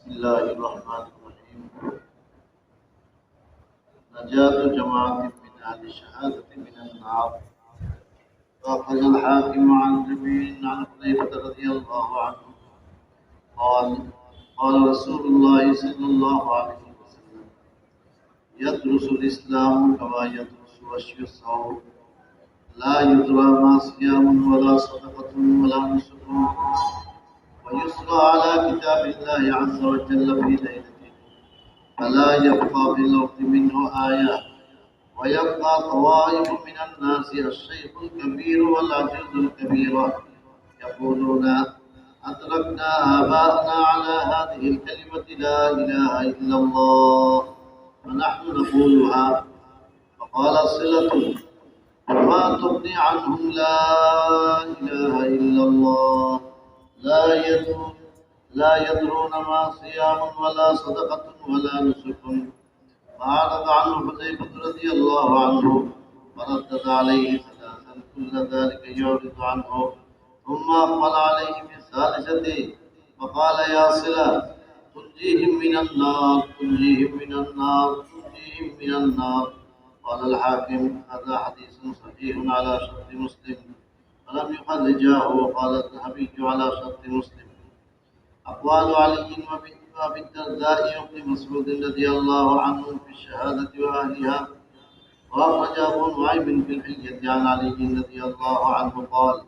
بسم الله الرحمن الرحيم نجاة جماعة من أهل الشهادة من النار وأخرج الحاكم عن جميع عن حذيفة رضي الله عنه قال قال رسول الله صلى الله عليه وسلم يدرس الإسلام كما يدرس وشي الصوم لا يدرى ما صيام ولا صدقة ولا نسك ويسرى على كتاب الله عز وجل في ليلته. فلا يبقى في الأرض منه آية. ويبقى طوائف من الناس الشيخ الكبير والعجوز الكبيرة يقولون أدركنا آباءنا على هذه الكلمة لا إله إلا الله ونحن نقولها. فقال صلة وما تغني عنهم لا إله إلا الله. لا يدرون لا يدرون ما صيام ولا صدقة ولا نسك فأعرض عنه حذيفة رضي الله عنه. فردد عليه ثلاثا كل ذلك يعرض عنه. ثم أقبل عليه بالثالثة فقال يا صلة تنجيهم من النار تنجيهم من النار تنجيهم من النار. قال الحاكم هذا حديث صحيح على شرط مسلم. ولم يخرجاه وقال الذهبي على شرط مسلم. أقوال علي وأبي الدرداء وابن مسعود رضي الله عنه في الشهادة وأهلها. وأخرج أبو نعيم في الحلية عن علي رضي الله عنه قال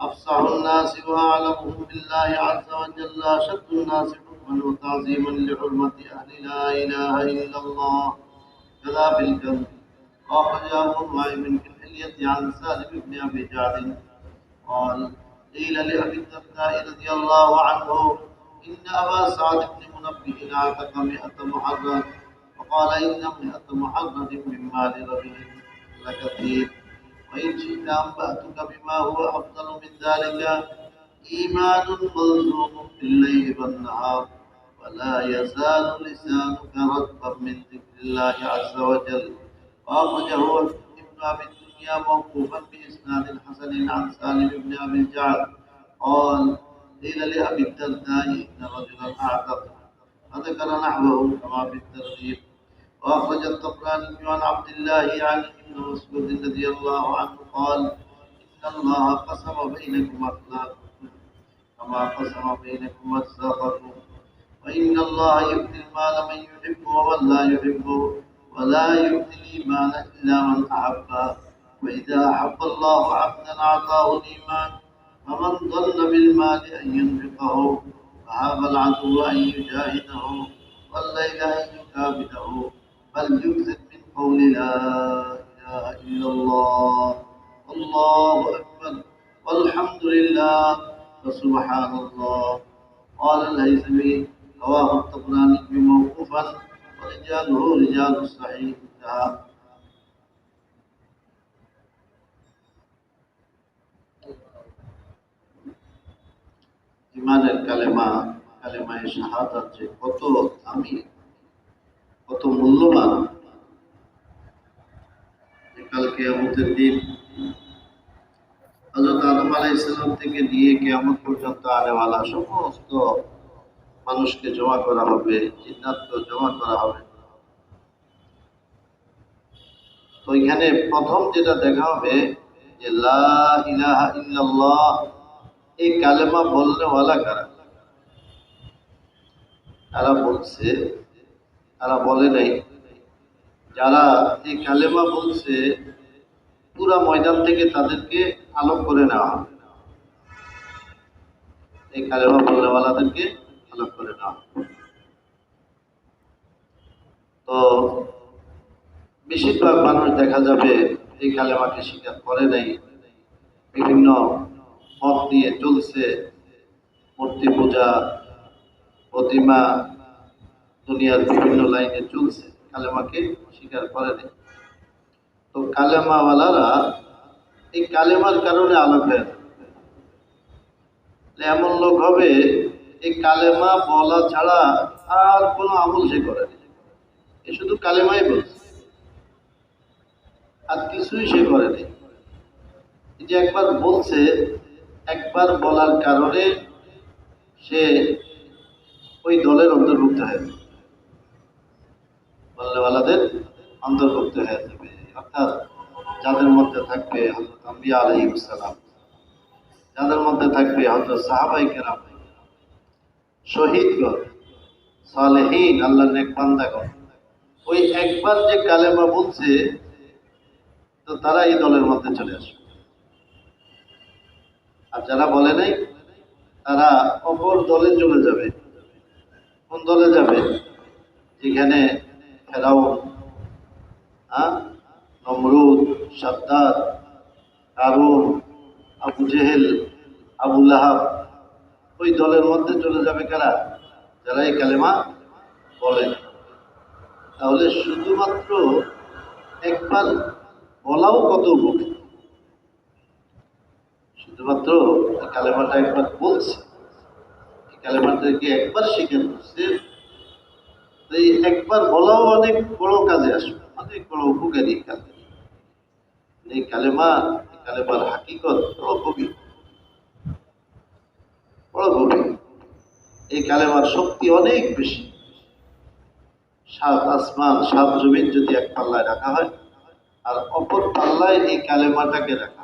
أفصح الناس وأعلمهم بالله عز وجل أشد الناس حكما وتعظيما لحرمة أهل لا إله إلا الله. كذا الكذب وأخرج أبو نعيم في الحلية عن سالم بن أبي جعد قال قيل لأبي الدرداء رضي الله عنه إن أبا سعد بن منبه أعتق مئة محرر وقال إن مئة محرر من مال رجل لكثير وإن شئت أنبأتك بما هو أفضل من ذلك. إيمان ملزوم في الليل والنهار ولا يزال لسانك رطبا من ذكر الله عز وجل. وأخرجه ابن أبي الدنيا موقوفا بإسناد حسن عن سالم بن أبي الجعد قال قيل لأبي الدرداء إن رجلا أعتق. فذكر نحوه كما في الترغيب. وأخرج الطبراني عن عبد الله عن ابن مسعود رضي الله عنه قال إن الله قسم بينكم أخلاقكم كما قسم بينكم أرزاقكم وإن الله يؤتي المال من يحب ومن لا يحبه ولا يؤتي الإيمان إلا من أحبه. وإذا أحب الله عبدا أعطاه الإيمان فمن ظن بالمال أن ينفقه فهاب العدو أن يجاهده والليل أن يكابده بل يكذب من قول لا إله إلا الله. الله أكبر. والحمد لله. وسبحان الله. قال الهيثمي رواه الطبراني موقوفا ورجاله رجال الصحيح انتهى ইমানের কালেমা, কালেমায় শাহাদাত যে কত দামি, কত মূল্যবান কালকে আমাদের দিন হজরত আদম আলাহ ইসলাম থেকে নিয়ে কেমন পর্যন্ত আনেওয়ালা সমস্ত মানুষকে জমা করা হবে, জিন্নাতকে জমা করা হবে। তো এখানে প্রথম যেটা দেখা হবে যে লা ইলাহা ইল্লাল্লাহ এই কালেমা বলনেওয়ালা কারা? তারা বলছে, তারা বলে নাই। যারা এই কালেমা বলছে, পুরা ময়দান থেকে তাদেরকে আলোক করে নেওয়া হবে। এই কালেমা বলনেওয়ালাদেরকে আলোক করে নেওয়া তো বেশিরভাগ মানুষ দেখা যাবে এই কালেমাকে স্বীকার করে নাই। বিভিন্ন মত নিয়ে চলছে মূর্তি পূজা, প্রতিমা দুনিয়ার বিভিন্ন লাইনে চলছে। কালেমাকে স্বীকার করে নেই। তো কালেমাওয়ালারা এই কালেমার কারণে আলোক হয়ে এমন লোক হবে, এই কালেমা বলা ছাড়া আর কোনো আমল সে করে এ শুধু কালেমাই বলছে। আর কিছুই সে করেনি যে একবার বলছে একবার বলার কারণে সে ওই দলের অন্তর্ভুক্ত হয়ে যাবে। বল্লেওয়ালাদের অন্তর্ভুক্ত হয়ে যাবে। অর্থাৎ যাদের মধ্যে থাকবে হজরত আম্বিয়া আলহিমসালাম যাদের মধ্যে থাকবে হজরত সাহাবাই কেরাম, শহীদগণ, সালেহীন আল্লাহ নেক বান্দাগণ, ওই একবার যে কালেমা বলছে, তো তারা এই দলের মধ্যে চলে আসবে। আর যারা বলে নাই, তারা অপর দলে চলে যাবে। কোন দলে যাবে? যেখানে ফেরাউন হ্যাঁ নমরুদ সাদ্দার কারুন আবু জেহেল, আবু লাহাব, ওই দলের মধ্যে চলে যাবে কারা? যারা এই কালেমা বলে তাহলে শুধুমাত্র একবার বলাও কত উপকৃত শুধুমাত্র কালেমাটা একবার বলছে। কালেমাটাকে একবার করছে। তো এই একবার বলাও অনেক বড় কাজে আসবে, অনেক বড় উপকারী কাজে। এই কালেমা কালেমার হাকিকত বড় গভীর। বড় গভীর। এই কালেমার শক্তি অনেক বেশি। সাত আসমান, সাত জমিন যদি এক পাল্লায় রাখা হয়, আর অপর পাল্লায় এই কালেমাটাকে রাখা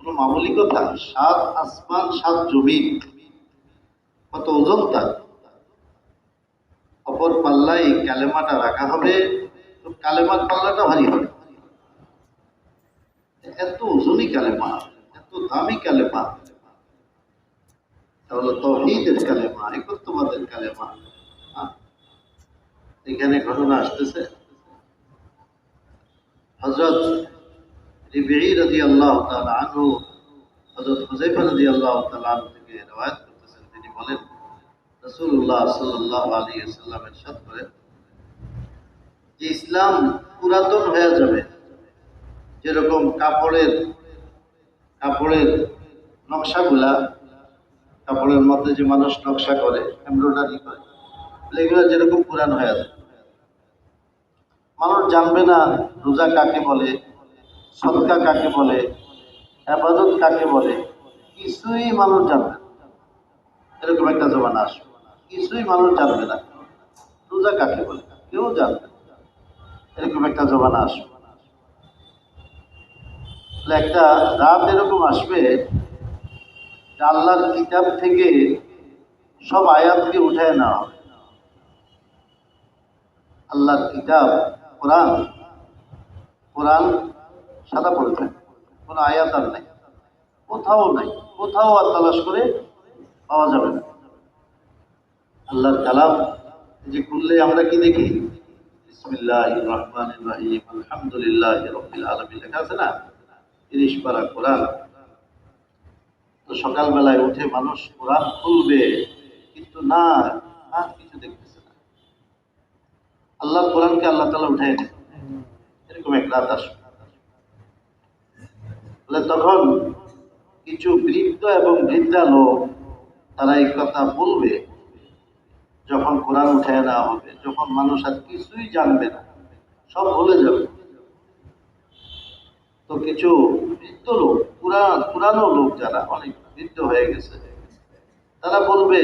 কোনো মামুলি কথা? সাত আসমান, সাত জমিন। কত ওজন তার? অপর পাল্লায় এই কালেমাটা রাখা হবে, তো কালেমার পাল্লাটা ভারী হবে। এত ওজনই কালেমা, এত দামি কালেমা। তাহলে তহিদের কালেমা, একত্ববাদের কালেমা। হ্যাঁ? এখানে ঘটনা আসতেছে। হজরত তিনি বলেন যে ইসলাম পুরাতন হয়ে যাবে। যেরকম কাপড়ের কাপড়ের নকশাগুলা, কাপড়ের মধ্যে যে মানুষ নকশা করে, এমব্রয়ডারি করে, এগুলো যেরকম পুরান হয়ে যাবে। মানুষ জানবে না রোজা কাকে বলে সদকা কাকে বলে, আবাদত কাকে বলে, কিছুই মানুষ জানবে এরকম একটা জমানা আসবে কিছুই মানুষ জানবে না। রোজা কাকে বলে? কেউ জানবে এরকম একটা জমানা আসবে একটা রাত এরকম আসবে আল্লাহর কিতাব থেকে সব আয়াতকে উঠায় নেওয়া হবে। আল্লাহর কিতাব, কোরআন কোরআন সাদা পড়ে থাকে। কোনো আয়াত আর নেই। কোথাও নাই। কোথাও আর তালাশ করে পাওয়া যাবে না। আল্লাহর কালাম যে খুললে আমরা কি দেখি? রহমান আছে না? তিরিশ কোরআন। তো সকালবেলায় উঠে মানুষ খুলবে, কিন্তু না, আর কিছু না। আল্লাহর কোরআনকে আল্লাহ তালা নেয় এরকম এক রাত বলে তখন কিছু বৃদ্ধ এবং বৃদ্ধা লোক, তারা এই কথা বলবে, যখন কোরআন উঠে নেওয়া হবে, যখন মানুষ আর কিছুই জানবে না, সব ভুলে যাবে। তো কিছু বৃদ্ধ লোক, পুরান, পুরানো লোক যারা, অনেক বৃদ্ধ হয়ে গেছে, তারা বলবে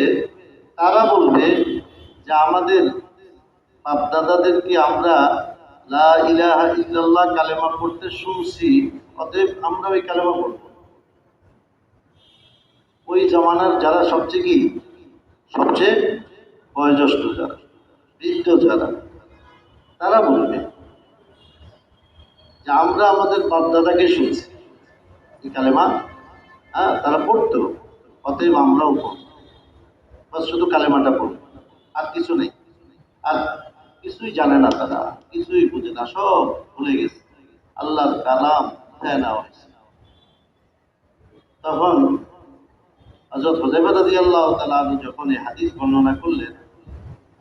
তারা বলবে যে আমাদের বাপ দাদাদেরকে আমরা লা ইলাহা ইল্লাল্লাহ কালেমা পড়তে শুনছি অতএব আমরা ওই কালেমা পড়ব। ওই জামানার যারা সবচেয়ে কি? সবচেয়ে বয়োজ্যেষ্ঠ যারা, বৃদ্ধ যারা, তারা বলবে যে আমরা আমাদের বাপদাদাকে শুনছি, এই কালেমা হ্যাঁ তারা পড়তো, অতএব আমরাও পড়ব। বাস শুধু কালেমাটা পড়ব, আর কিছু নেই। আর কিছুই জানে না তারা, কিছুই বুঝে না, সব ভুলে গেছে। আল্লাহর কালাম। উঠায় নেওয়া হয়েছে তখন হজরত আল্লাহ যখন এই হাদিস বর্ণনা করলেন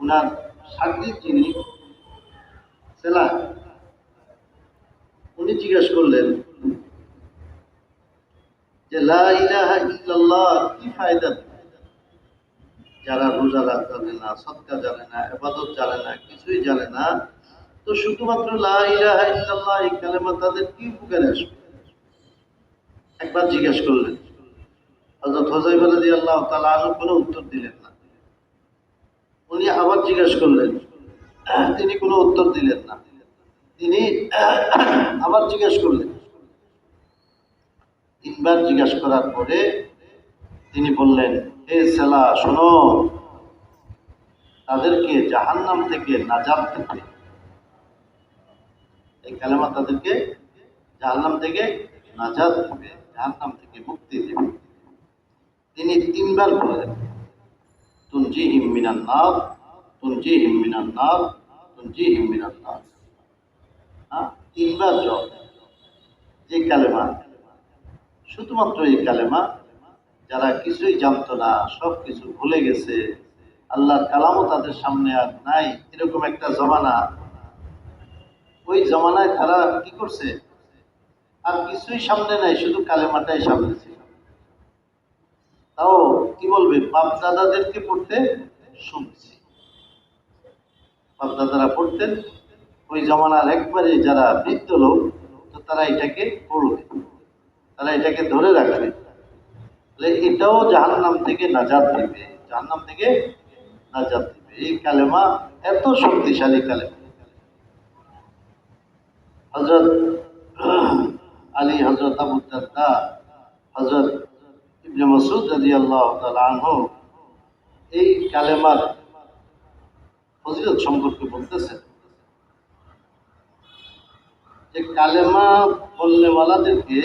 ওনার সেলা, উনি জিজ্ঞেস করলেন, যে কি ফায়দা? যারা রোজা রাত জানে না সৎকা জানে না এবাদত জানে না, কিছুই জানে না তো শুধুমাত্র তাদের কি উপকারে আসবে? একবার জিজ্ঞেস করলেন। হযরত হোজাইফা রাদিয়াল্লাহু তাআলা আরও কোনো উত্তর দিলেন না। উনি আবার জিজ্ঞেস করলেন, তিনি কোনো উত্তর দিলেন না। তিনি আবার জিজ্ঞেস করলেন। তিনবার জিজ্ঞেস করার পরে তিনি বললেন, হে সেলা, শোনো। তাদেরকে জাহান্নাম থেকে নাজাত দিতে এই কালেমা তাদেরকে জাহান্নাম থেকে, নাজাত দেবে জাহান্নাম থেকে মুক্তি দেবে। তিনি তিনবার বললেন তুঞ্জি হিমিনান নাথ তুঞ্জি হিমিনান নাথ তুঞ্জি হিমিনান নাথ হ্যাঁ তিনবার জব যে কালেমা, শুধুমাত্র এই কালেমা, যারা কিছুই জানতো না সব কিছু ভুলে গেছে, আল্লাহর কালামও তাদের সামনে আর নাই, এরকম একটা জমানা ওই জমানায় তারা কি করছে? আর কিছুই সামনে নাই, শুধু কালেমাটাই সামনে ছিল। তাও কি বলবে বাপ দাদাদেরকে পড়তে শুনছি। বাপ দাদারা পড়তেন, ওই জমানার একবারে যারা বৃদ্ধ লোক, তো তারা এটাকে পড়বে, তারা এটাকে ধরে রাখবে। তাহলে এটাও জাহান্নাম থেকে নাজাত দিবে, জাহান্নাম থেকে নাজাদ দিবে। এই কালেমা এত শক্তিশালী কালেমা। হজরত আলী হজরত আবু দাদা হজরত ইবনে মসুদ রাজি আল্লাহ আনহু এই কালেমার ফজিলত সম্পর্কে বলতেছেন। যে কালেমা বললেওয়ালাদেরকে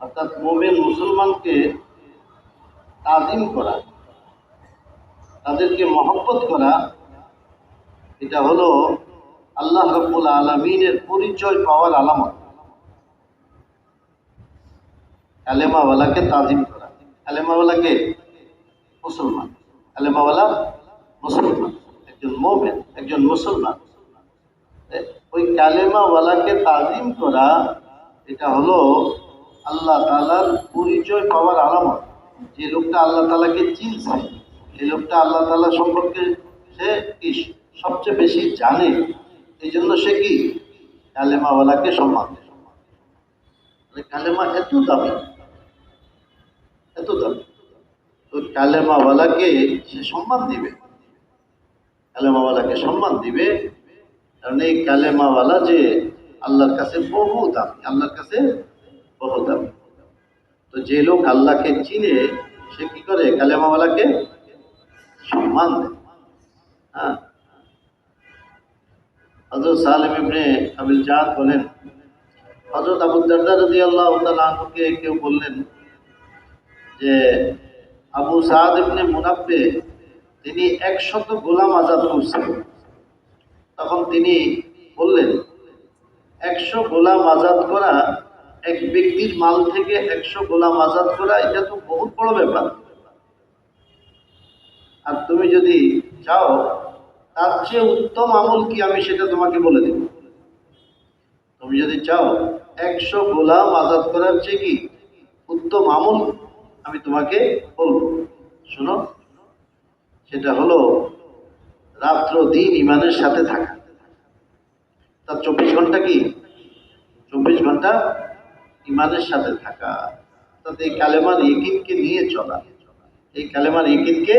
অর্থাৎ মোমেন মুসলমানকে তাজিম করা, তাদেরকে মহব্বত করা, এটা হলো আল্লাহ রব্বুল আলমিনের পরিচয় পাওয়ার আলামত। কালেমাওয়ালাকে তাজিম করা। কালেমাওয়ালাকে মুসলমান। কালেমাওয়ালা মুসলমান। একজন মোমেন, একজন মুসলমান। ওই কালেমাওয়ালাকে তাজিম করা, এটা হলো আল্লাহ তালার পরিচয় পাওয়ার আলামত। যে লোকটা আল্লাহ তালাকে চিনছে এই লোকটা আল্লাহ তালা সম্পর্কে সে সবচেয়ে বেশি জানে এই জন্য সে কি? কালেমাওয়ালাকে সম্মান মানে কালেমা এত দামি। এত দামি। তো কালেমাওয়ালাকে সে সম্মান দিবে। কালেমাওয়ালাকে সম্মান দিবে। কারণ এই কালেমাওয়ালা যে আল্লাহর কাছে বহু দামি। আল্লাহর কাছে বহু দামি। তো যে লোক আল্লাহকে চিনে, সে কি করে? কালেমাওয়ালাকে সম্মান দেয়। হ্যাঁ? হজরত সালেম ইবনে আবিল জাহাদ বলেন হজরত আবু দারদা রাজি আল্লাহ তালকে কেউ বললেন যে, আবু সাদ ইবনে মুনাব্বে, তিনি একশত গোলাম আজাদ করছেন। তখন তিনি বললেন, একশো গোলাম আজাদ করা এক ব্যক্তির মাল থেকে একশো গোলাম আজাদ করা, এটা তো বহুত বড় ব্যাপার। আর তুমি যদি চাও তার চেয়ে উত্তম আমল কি আমি সেটা তোমাকে বলে দেব তুমি যদি চাও একশো গোলাম আজাদ করার চেয়ে কি উত্তম আমল আমি তোমাকে বলব। শোনো, সেটা হলো রাত্র দিন ইমানের সাথে থাকা। তার চব্বিশ ঘণ্টা কি? চব্বিশ ঘণ্টা ইমানের সাথে থাকা। অর্থাৎ এই কালেমার ইকিনকে নিয়ে চলা। এই কালেমার ইকিনকে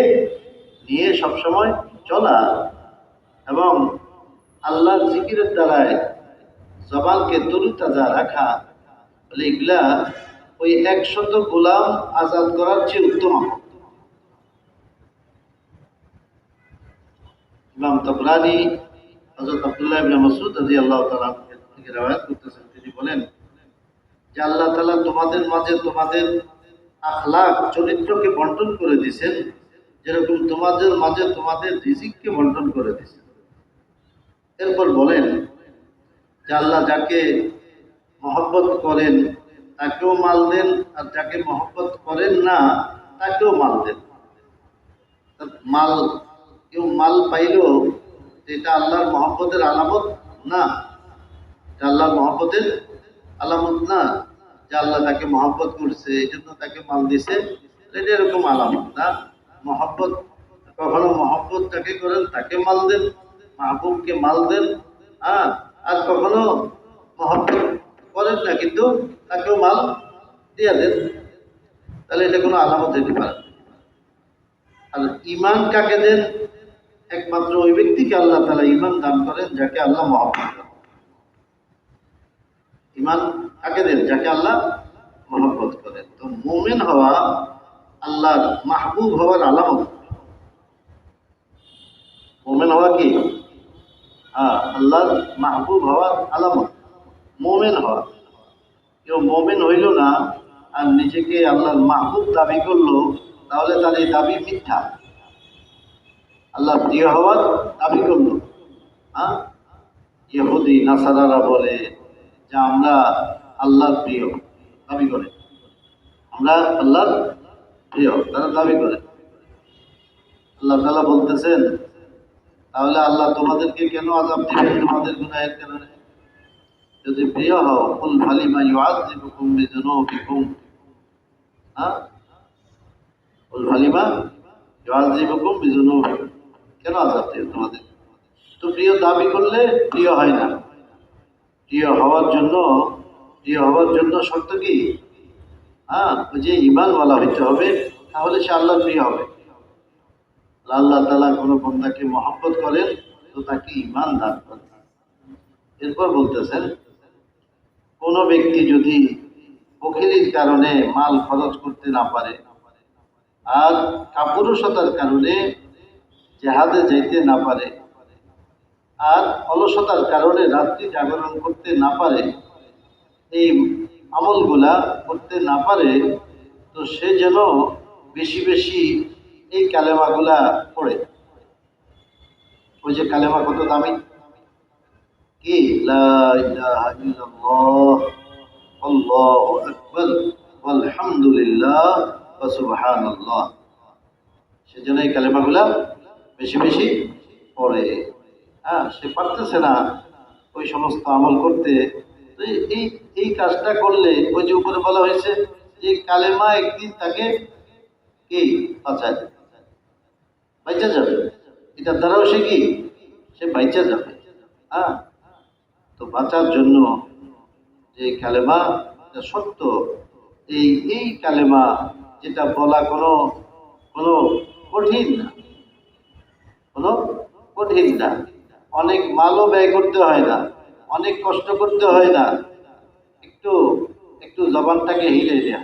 নিয়ে সবসময় চলা। এবং আল্লাহর জিকিরের দ্বারায় জবানকে তরুতাজা রাখা বলে এগুলা ওই একশত গোলাম আজাদ করার চেয়ে উত্তম। ইমাম তবরানি হজরত আল্লাহ তালা থেকে করতেছেন। তিনি বলেন যে আল্লাহ তালা তোমাদের মাঝে তোমাদের আখলাক চরিত্রকে বন্টন করে দিছেন যেরকম তোমাদের মাঝে তোমাদের রিজিককে বন্টন করে দিছেন এরপর বলেন, যে আল্লাহ যাকে মহব্বত করেন, তাকেও মাল দেন, আর যাকে মহব্বত করেন না, তাকেও মাল দেন। মাল, কেউ মাল পাইলেও এটা আল্লাহর মহব্বতের আলামত না। এটা আল্লাহর মহব্বতের আলামত না, যে আল্লাহ তাকে মহব্বত করছে এই জন্য তাকে মাল দিছে। এটা এরকম আলামত না। মহব্বত, কখনো মহব্বত তাকে করেন, তাকে মাল দেন। মাহবুবকে মাল দেন হ্যাঁ আর কখনো মহব্বত করেন না, কিন্তু তাকেও মাল দিয়ে দেন। তাহলে এটা কোনো আলামত দিতে পারে আর ইমান কাকে দেন? একমাত্র ওই ব্যক্তিকে আল্লাহ তালা ইমান দান করেন, যাকে আল্লাহ মহব্বত করেন। ইমান কাকে দেন? যাকে আল্লাহ মহব্বত করেন। তো মোমেন হওয়া আল্লাহর মাহবুব হওয়ার আলামত। মোমেন হওয়া কি? আল্লাহর মাহবুব হওয়ার আলামত, মোমেন হওয়া। কেউ মোমেন হইল না আর নিজেকে আল্লাহর মাহবুব দাবি করল, তাহলে তার এই দাবি মিথ্যা। আল্লাহ প্রিয় হওয়ার দাবি করল। হ্যাঁ? ইহুদি, নাসারারা বলে যে আমরা আল্লাহর প্রিয়, দাবি করে। আমরা আল্লাহর প্রিয়, তারা দাবি করে। আল্লাহ তালা বলতেছেন তাহলে আল্লাহ তোমাদেরকে কেন আজাব দিবেন? তোমাদের গুনাহের কারণে। যদি প্রিয় হও, কুল ফালিমা ইউআযিবুকুম বিযুনুবিকুম হ্যাঁ? কুল ফালিমা ইউআযিবুকুম বিযুনুবিকুম কেন আজাব দিবেন তোমাদের? তো প্রিয় দাবি করলে প্রিয় হয় না। প্রিয় হওয়ার জন্য, প্রিয় হওয়ার জন্য শর্ত কি? হ্যাঁ যে বলা হইতে হবে, তাহলে সে আল্লাহ প্রিয় হবে। আল্লাহ তালা কোনো বন্ধাকে মহব্বত করেন, তো তাকে ইমান দান করেন। এরপর বলতেছেন, কোনো ব্যক্তি যদি বকিলির কারণে মাল খরচ করতে না পারে আর কাপুরুষতার কারণে জেহাদে যাইতে না পারে আর অলসতার কারণে রাত্রি জাগরণ করতে না পারে, এই আমলগুলা করতে না পারে, তো সে যেন বেশি বেশি এই কালেমাগুলা পড়ে। ওই যে কালেমা কত দামি? সেজন্য এই কালেমাগুলা বেশি বেশি পড়ে। হ্যাঁ সে পারতেছে না ওই সমস্ত আমল করতে। এই এই কাজটা করলে, ওই যে উপরে বলা হয়েছে যে কালেমা একদিন তাকে কি? বাঁচায় বাইচা যাবে। এটার দ্বারাও সে কি? সে বাইচা যাবে। হ্যাঁ? তো বাঁচার জন্য যে কালেমা সত্য। এই এই কালেমা যেটা বলা কোনো কোনো কঠিন না। কোনো কঠিন না। অনেক মালও ব্যয় করতে হয় না। অনেক কষ্ট করতে হয় না। একটু একটু জবানটাকে হিলে দেয়া।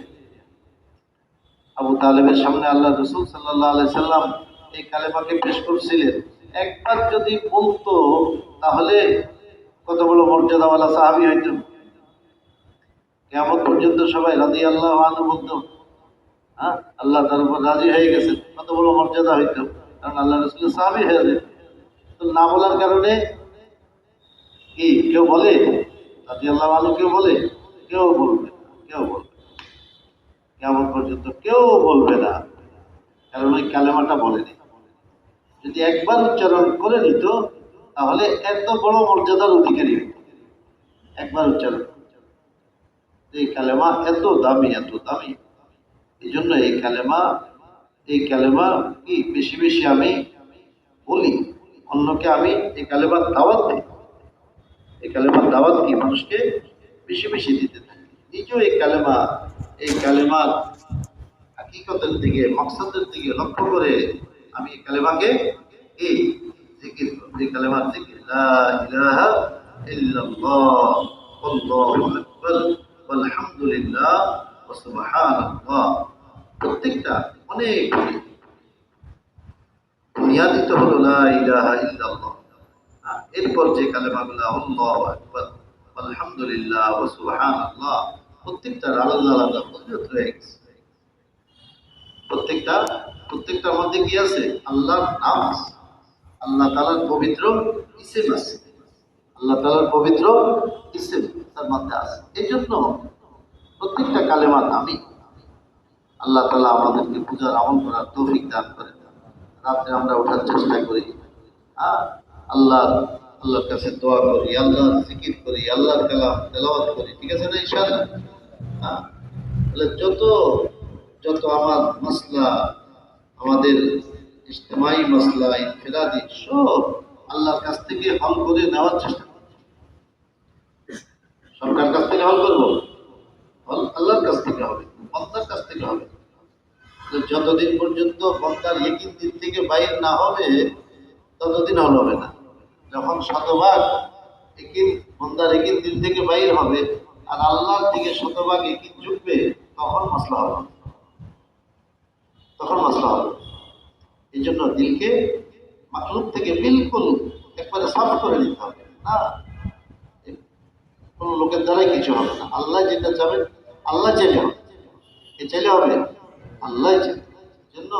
আবু তালেবের সামনে আল্লাহ রসুল সাল্লাহ আলাই সাল্লাম এই কালেমাকে পেশ করছিলেন। একবার যদি বলতো, তাহলে কত বড় মর্যাদাওয়ালা সাহাবি কেমন পর্যন্ত সবাই রাজি আল্লাহ আনু বলতো হ্যাঁ আল্লাহ তার উপর রাজি হয়ে কত বড় মর্যাদা কারণ আল্লাহ রসুলের সাহাবি হয়ে যায় তো না বলার কারণে কি কেউ বলে? রাজি আল্লাহ কেউ বলে? কেউ বলবে কেউ বলবে কেমন পর্যন্ত কেউ বলবে না। কারণ ওই কালেমাটা বলেনি। যদি একবার উচ্চারণ করে নিত, তাহলে এত বড় মর্যাদার অধিকারী একবার উচ্চারণ। এই কালেমা এত দামি এত দামি। এই জন্য এই কালেমা এই কালেমা কি বেশি বেশি আমি বলি? অন্যকে আমি এই কালেমার দাওয়াত দিই। এই কালেমার দাওয়াত কি মানুষকে বেশি বেশি দিতে থাকি? নিজেও এই কালেমা, এই কালেমার হাকিকতের দিকে, মকসদের দিকে লক্ষ্য করে আমি কালেমাকে এই জিকির। এই কালেমার জিকির, লা ইলাহা ইল্লাল্লাহ, আল্লাহু আকবার, আলহামদুলিল্লাহ ওয়া সুবহানাল্লাহ। প্রত্যেকটা অনেক বুনিয়াদি তো হলো লা ইলাহা ইল্লাল্লাহ। এরপর যে কালেমাগুলো আল্লাহু আকবার, আলহামদুলিল্লাহ ওয়া সুবহানাল্লাহ, প্রত্যেকটার আলাদা আলাদা ফজিলত রয়ে গেছে। প্রত্যেকটা, প্রত্যেকটার মধ্যে কি আছে? আল্লাহর নাম আছে। আল্লাহ তালার পবিত্র ইসেম আছে। আল্লাহ তালার পবিত্র ইসেম তার মধ্যে আছে। এই জন্য প্রত্যেকটা কালেমা দামি আল্লাহ তালা আমাদেরকে পূজার আমল করার তৌফিক দান করেন। রাত্রে আমরা ওঠার চেষ্টা করি। হ্যাঁ? আল্লাহ, আল্লাহর কাছে দোয়া করি, আল্লাহর জিকির করি, আল্লাহর কালাম তেলাওয়াত করি। ঠিক আছে না ইনশাআল্লাহ? হ্যাঁ? তাহলে যত যত আমার মশলা, আমাদের ইজতেমাই মশলা, ইনফেরাদি, সব আল্লাহর কাছ থেকে হল করে নেওয়ার চেষ্টা করি সরকার কাছ থেকে হল করব? হল আল্লাহর কাছ থেকে হবে, বন্দার কাছ থেকে হবে। যতদিন পর্যন্ত বন্দার একই দিন থেকে বাইর না হবে, ততদিন হল হবে না। যখন শতভাগ একিন বন্দার একিন দিল থেকে বাইর হবে, আর আল্লাহর দিকে শতভাগ একিন ঝুঁকবে, তখন মশলা হবে। তখন মশলা হবে এই জন্য দিলকে মাকলুক থেকে বিলকুল একবারে সাফ করে দিতে হবে না কোনো লোকের দ্বারাই কিছু হবে না আল্লাহ যেটা চাবেন আল্লাহ চাইলে হবে এ চাইলে হবে আল্লাহ চাইলে এই জন্য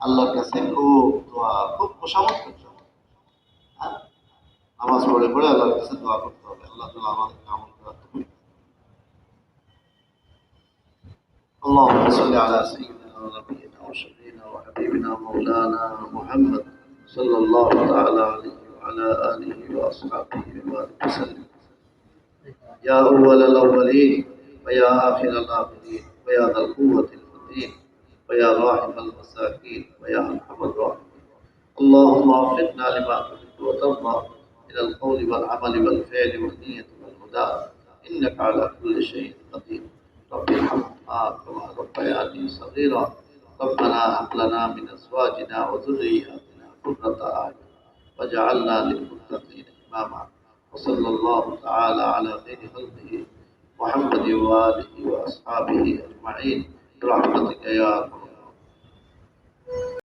আল্লাহর কাছে খুব দোয়া খুব মোশামত করতে হবে হ্যাঁ নামাজ পড়ে পড়ে আল্লাহর কাছে দোয়া করতে হবে আল্লাহ তালা আমাদেরকে আমল করার তৌফিক দান। اللهم صل على سيدنا ونبينا وشفينا وحبيبنا مولانا محمد صلى الله تعالى عليه وعلى آله وأصحابه وبارك وسلم. يا أول الأولين ويا آخر الآخرين ويا ذا القوة المتين ويا راحم المساكين ويا أرحم الراحمين. اللهم وفقنا لما تحب وترضى من القول والعمل والفعل والنية والهدى. إنك على كل شيء قدير. رب ارحمهما كما ربياني صغيرا. ربنا هب لنا من أزواجنا وذرياتنا قرة أعين واجعلنا للمتقين إماما وصلى الله تعالى على خير خلقه محمد وآله وأصحابه أجمعين برحمتك يا أرحم